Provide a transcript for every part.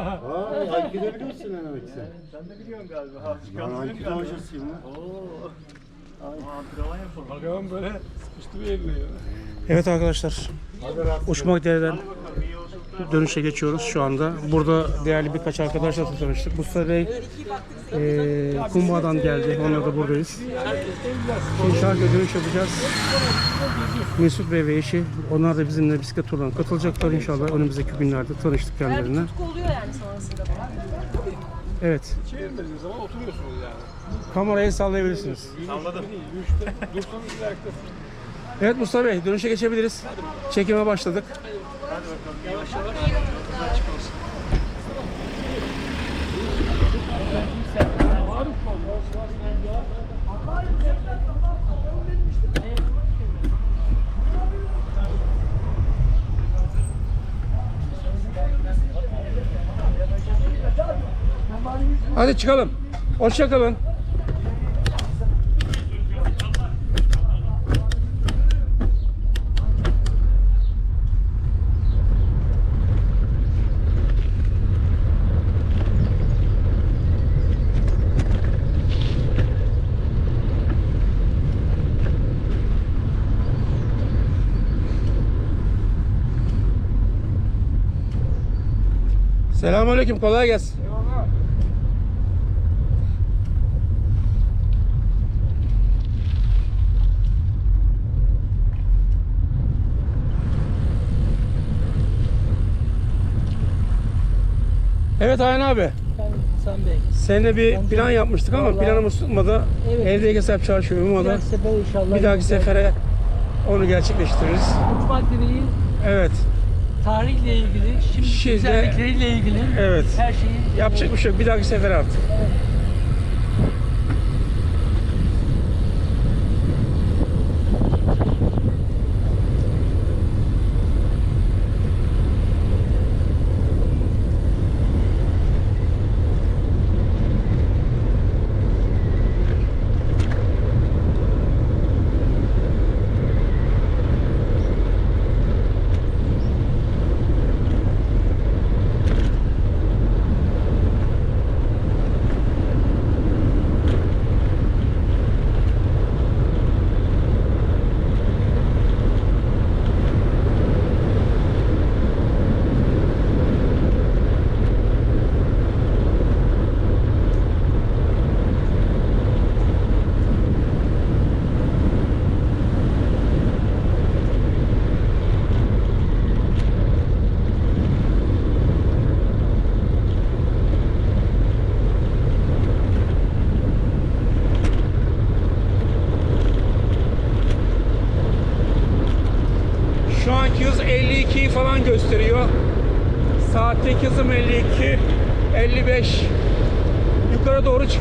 Vay, Aikido biliyorsun demek ki sen. Sen de biliyorsun galiba. Ben Aikido hocasıyım lan. Oo. Antrenman yapalım. Bakalım böyle sıkıştı bir elini ya. Evet arkadaşlar. Uçmak dereden dönüşe geçiyoruz şu anda. Burada değerli birkaç arkadaşla tanıştık. Mustafa Bey eee Kumbağa'dan geldi. Onunla da buradayız. Şimdi Şarkı'ya dönüş yapacağız. Mesut Bey ve eşi. Onlar da bizimle bisiklet turlarına katılacaklar inşallah. Önümüzdeki günlerde tanıştık kendilerine. tutku oluyor yani sonrasında. Evet. Çevirmediğiniz zaman oturuyorsunuz yani. Kamerayı sallayabilirsiniz. Salladım. Bir ayakta. Evet Mustafa Bey dönüşe geçebiliriz. Çekime başladık. Hadi çıkalım. Hoşça Selamünaleyküm. Kolay gelsin. Evet Ayhan abi. Hasan Bey. Seninle bir plan yapmıştık ama Vallahi- planımız tutmadı. Evet. Evde hesap çarşıyor Bir olmadı. dahaki sefer inşallah. Bir dahaki sefere onu gerçekleştiririz. Uçmak değil, Evet. Tarihle ilgili, şimdi Şimdi- güzellikleriyle ilgili Evet. her şeyi Yapacak bir şey yok. Bir dahaki sefer artık. Şu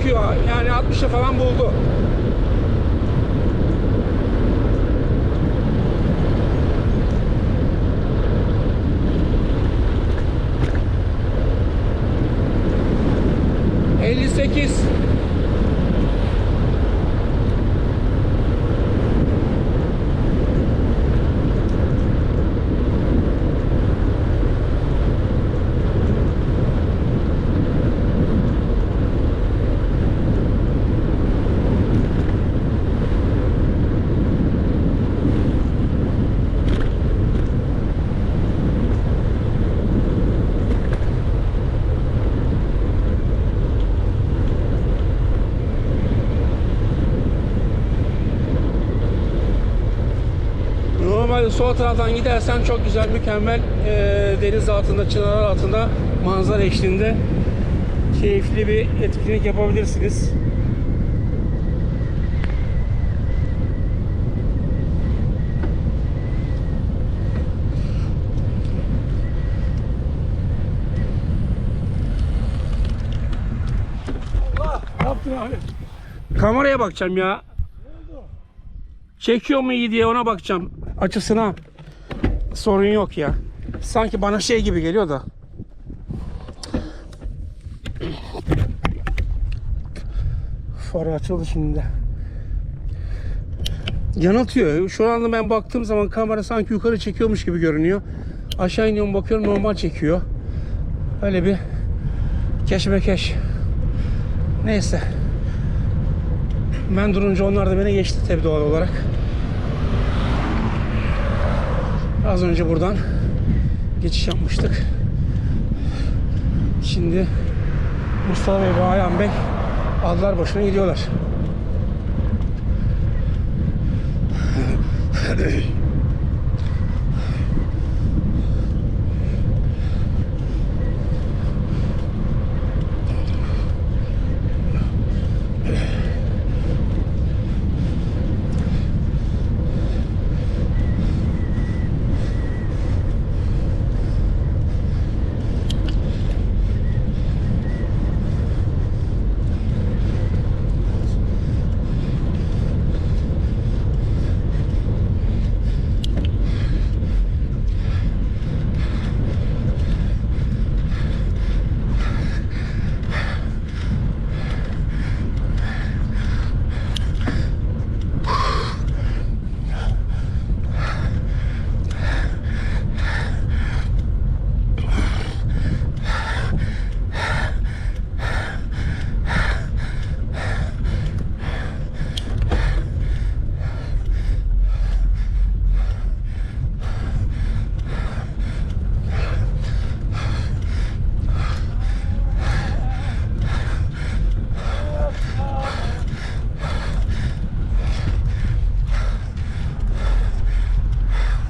çıkıyor. Yani 60'ı falan buldu. Sol taraftan gidersen çok güzel, mükemmel e, deniz altında, çınarlar altında manzara eşliğinde keyifli bir etkinlik yapabilirsiniz. Kameraya bakacağım ya. Çekiyor mu iyi diye ona bakacağım. Açısına. Sorun yok ya. Sanki bana şey gibi geliyor da. Farı açıldı şimdi de. Yanıltıyor. Şu anda ben baktığım zaman kamera sanki yukarı çekiyormuş gibi görünüyor. Aşağı iniyorum bakıyorum normal çekiyor. Öyle bir Keşmekeş. Neyse. Ben durunca onlar da beni geçti tabii doğal olarak. Az önce buradan geçiş yapmıştık. Şimdi Mustafa Bey ve Ayhan Bey aldılar başına gidiyorlar.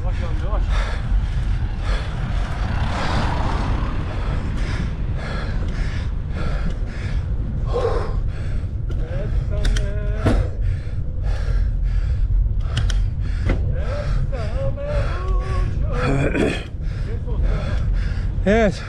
Yavaş yavaş yavaş. Evet, sen de. Evet.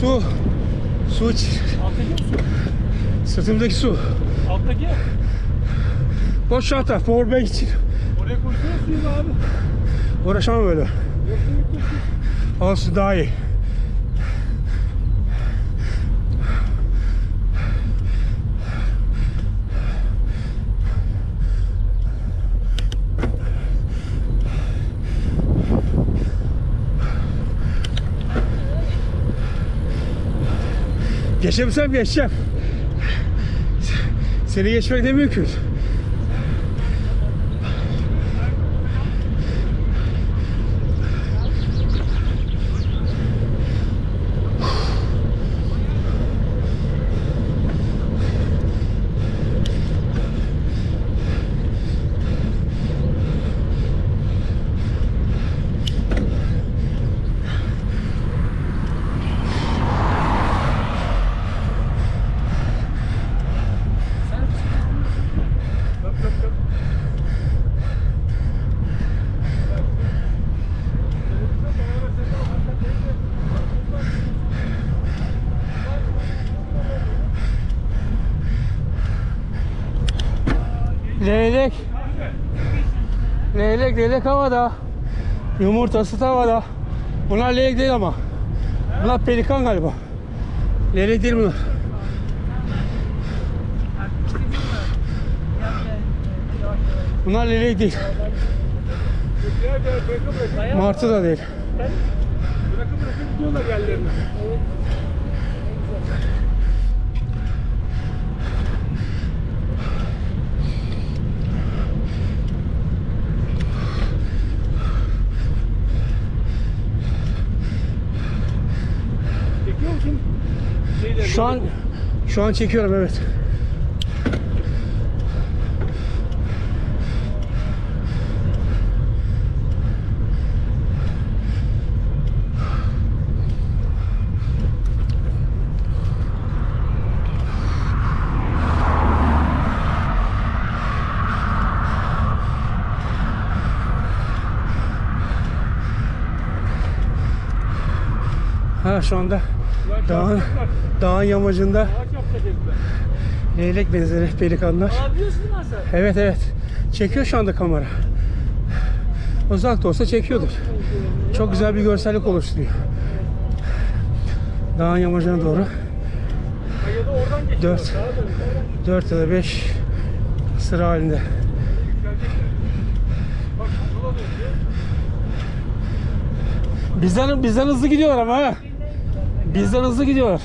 Su. Su iç. Alttaki mi su? Sırtımdaki su. Alttaki. Boş çanta. Powerbank için. Oraya koysana suyu abi. Uğraşamam böyle. Olsun daha iyi. Geçebilsem geçeceğim. Seni geçmek ne mümkün. Leylek. Leylek, leylek havada. Yumurtası tavada. Bunlar leylek değil ama. Bunlar pelikan galiba. Leylek değil bunlar. Bunlar lelek değil. Martı da değil. Bırakın bırakın gidiyorlar yerlerine. Çekiyor musun? Şeyleri, Şu an şu an çekiyorum evet. Ha şu anda dağın, dağın yamacında leylek benzeri pelikanlar. Evet evet. Çekiyor şu anda kamera. Uzak da olsa çekiyordur. Çok güzel bir görsellik oluşturuyor. Dağın yamacına doğru Ya da oradan geçiyor. 4 Sağa dön. 4 ya da 5 sıra halinde. Bizden bizden hızlı gidiyorlar ama ha. Bizden hızlı gidiyorlar.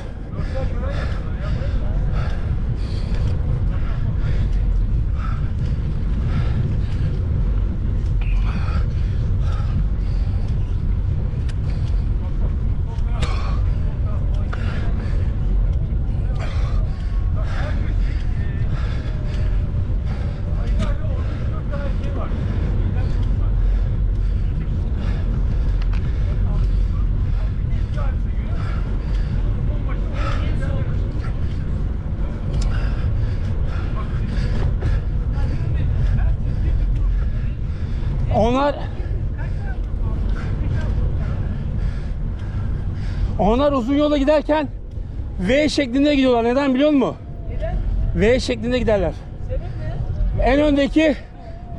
Onlar uzun yola giderken V şeklinde gidiyorlar. Neden biliyor musun? Neden? V şeklinde giderler. Sebep ne? En öndeki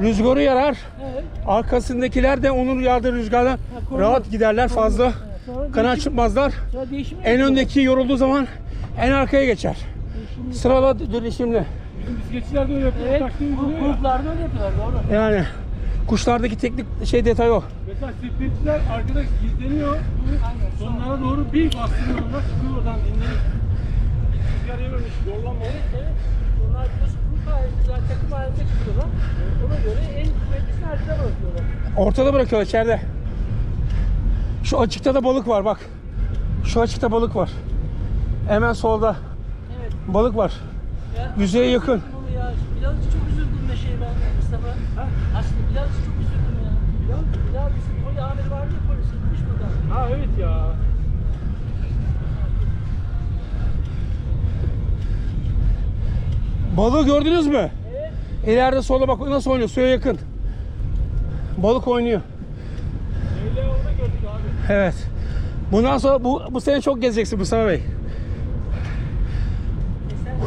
rüzgarı yarar. Evet. Arkasındakiler de onun yardığı rüzgardan korunur. rahat giderler fazla. Sonra Kanat değişim- çıkmazlar. En öndeki yorulduğu zaman en arkaya geçer. Sırala dönüşümlü. Bizim bisikletçiler de öyle yapıyor. Evet. Gruplarda öyle yapıyorlar doğru. Yani kuşlardaki teknik şey detay o. Mesela bisikletçiler arkada gizleniyor. Sonlara doğru bir bastırıyorlar. Çıkıyor oradan dinlenip. Rüzgar yememiş. Zorlanma. Evet. Bunlar biliyorsun grup halinde, takım halinde çıkıyorlar. Ona göre en kuvvetlisini arkada bırakıyorlar. Ortada bırakıyorlar içeride. Şu açıkta da balık var bak. Şu açıkta balık var. Hemen solda Evet. balık var. Ya, Yüzeye yakın. Ya, Bilal'cı çok üzüldüm be şey ben Mustafa. Ha? Aslında Bilal'cı çok üzüldüm ya. Bilal, Bilal bizim poli amiri vardı ya polis gitmiş buradan. Ha evet ya. Balığı gördünüz mü? Evet. İleride solda bak nasıl oynuyor suya yakın. Balık oynuyor. Leyla orada gördük abi. Evet. Bundan sonra bu, bu sene çok gezeceksin Mustafa Bey. E sen e,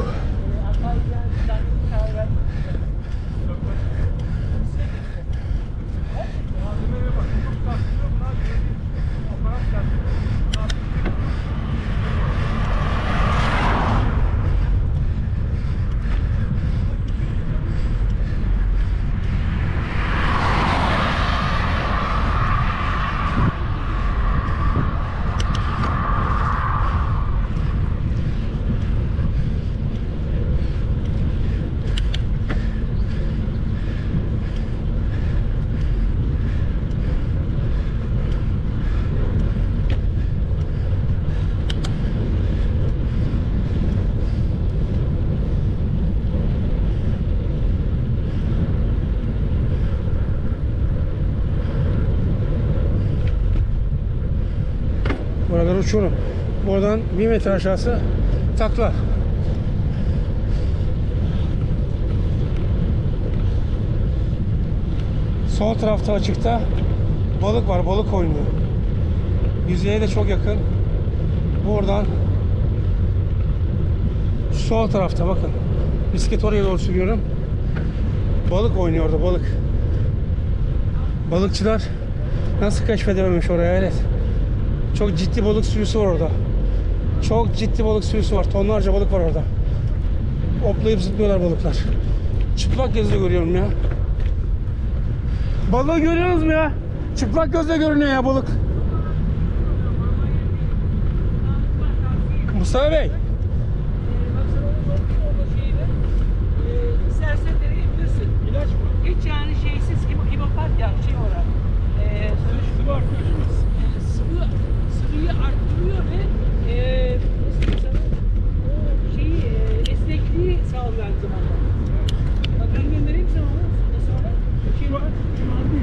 Hatay yani sen karar verdin. Malzemelere bak. Çok tartışıyor. Bunlar gördük. Aparat geldi. Buralar uçurum. Buradan bir metre aşağısı takla. Sol tarafta açıkta balık var, balık oynuyor. Yüzeye de çok yakın. Buradan sol tarafta bakın. Bisiklet oraya doğru sürüyorum. Balık oynuyor orada balık. Balıkçılar nasıl keşfedememiş oraya evet. Çok ciddi balık sürüsü var orada. Çok ciddi balık sürüsü var. Tonlarca balık var orada. Hoplayıp zıplıyorlar balıklar. Çıplak gözle görüyorum ya. Balığı görüyorsunuz mu ya? Çıplak gözle görünüyor ya balık. Mustafa Bey. İlaç mı? Hiç yani şeysiz hipo, hipopat yani şey olarak. Ee, Sıvı artıyorsunuz. E, sıvıyı arttırıyor ve e, nasıl sana? O şeyi e, esnekliği sağlıyor aynı zamanda. Bak ben göndereyim sana onu. Ondan sonra şey var.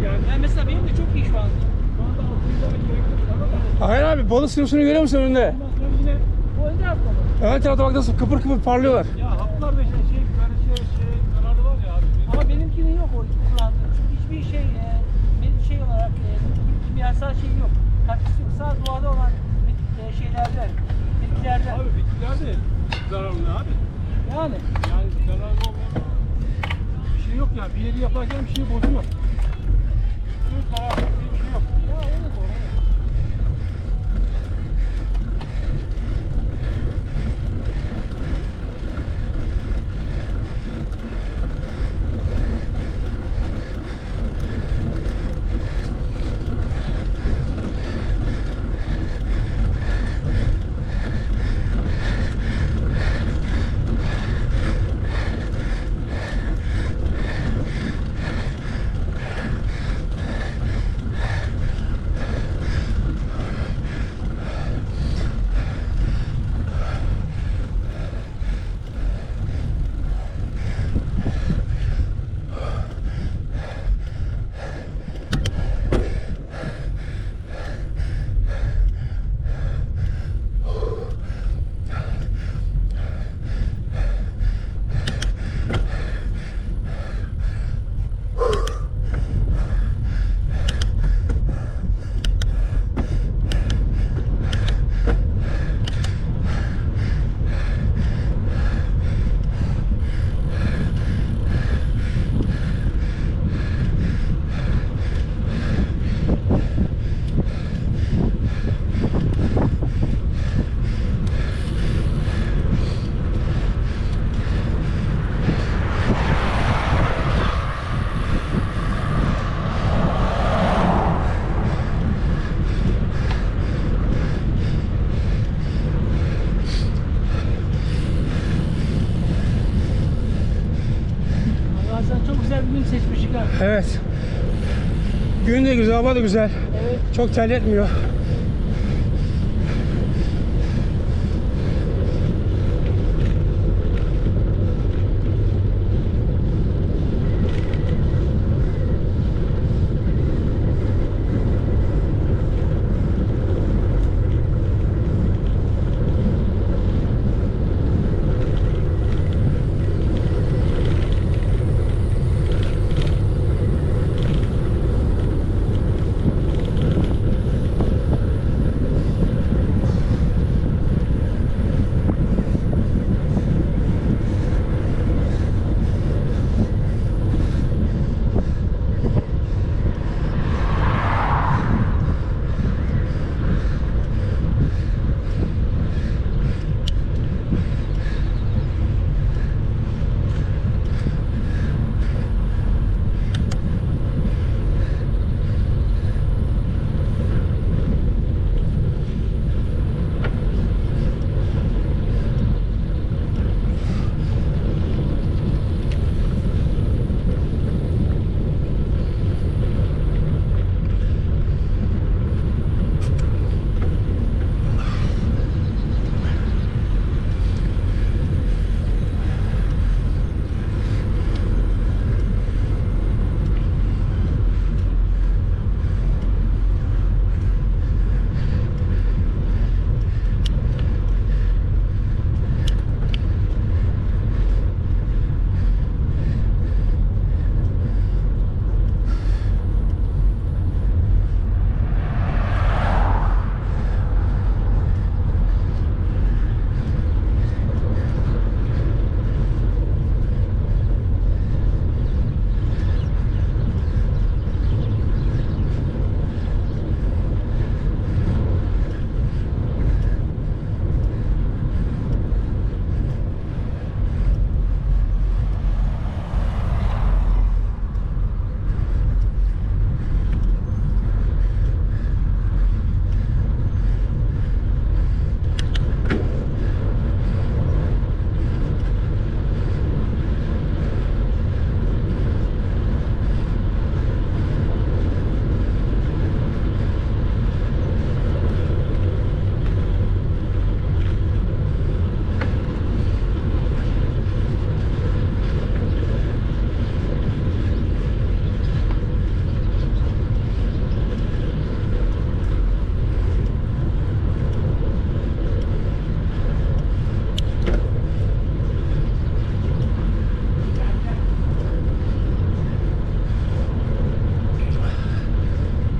Yani. Yani mesela benim de çok iyi şu anda. Şu anda altında gerekli ama Hayır abi balık sürüsünü görüyor musun önünde? yine Bu önce atmalı. Ön tarafta bak nasıl kıpır kıpır parlıyorlar. ya haplar ve şey, şey böyle şey, şey kararı var ya abi. Ama benimkinin yok o kullandığım. Çünkü hiçbir şey e, bir şey olarak e, kimyasal şey yok. Katkısı yok. Sadece doğada olan e, şeylerden, bitkilerden. Abi bitkiler de zararlı abi. Yani. Yani zararlı olmayan bir şey yok yani. Bir yeri yaparken bir şey bozuyor. Bütün zararlı bir şey yok. Ya o da doğru. evet. Allah sen çok güzel bir gün seçmişsin ha. Evet. Gün de güzel, hava da güzel. Evet. Çok terletmiyor.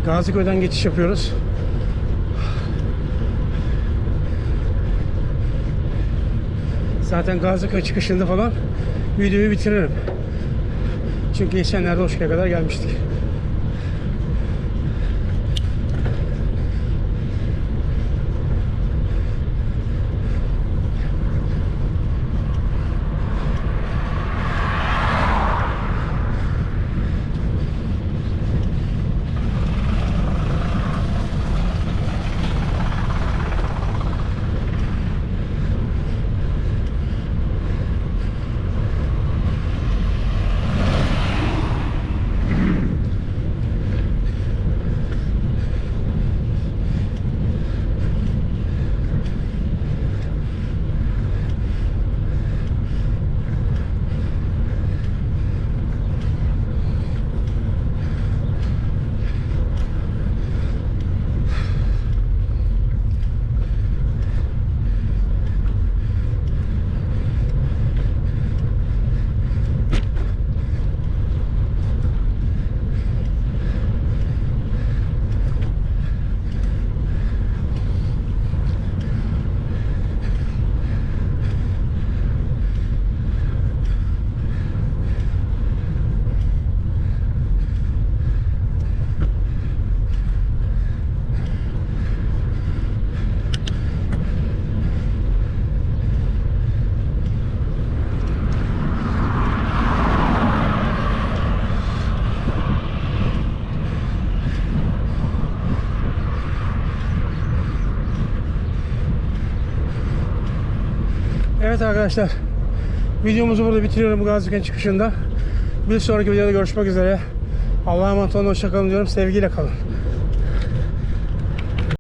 Gaziköy'den geçiş yapıyoruz. Zaten Gaziköy çıkışında falan videoyu bitiririm. Çünkü geçenlerde Oşka'ya kadar gelmiştik. Evet arkadaşlar. Videomuzu burada bitiriyorum Gaziköy çıkışında. Bir sonraki videoda görüşmek üzere. Allah'a emanet olun. Hoşçakalın diyorum. Sevgiyle kalın.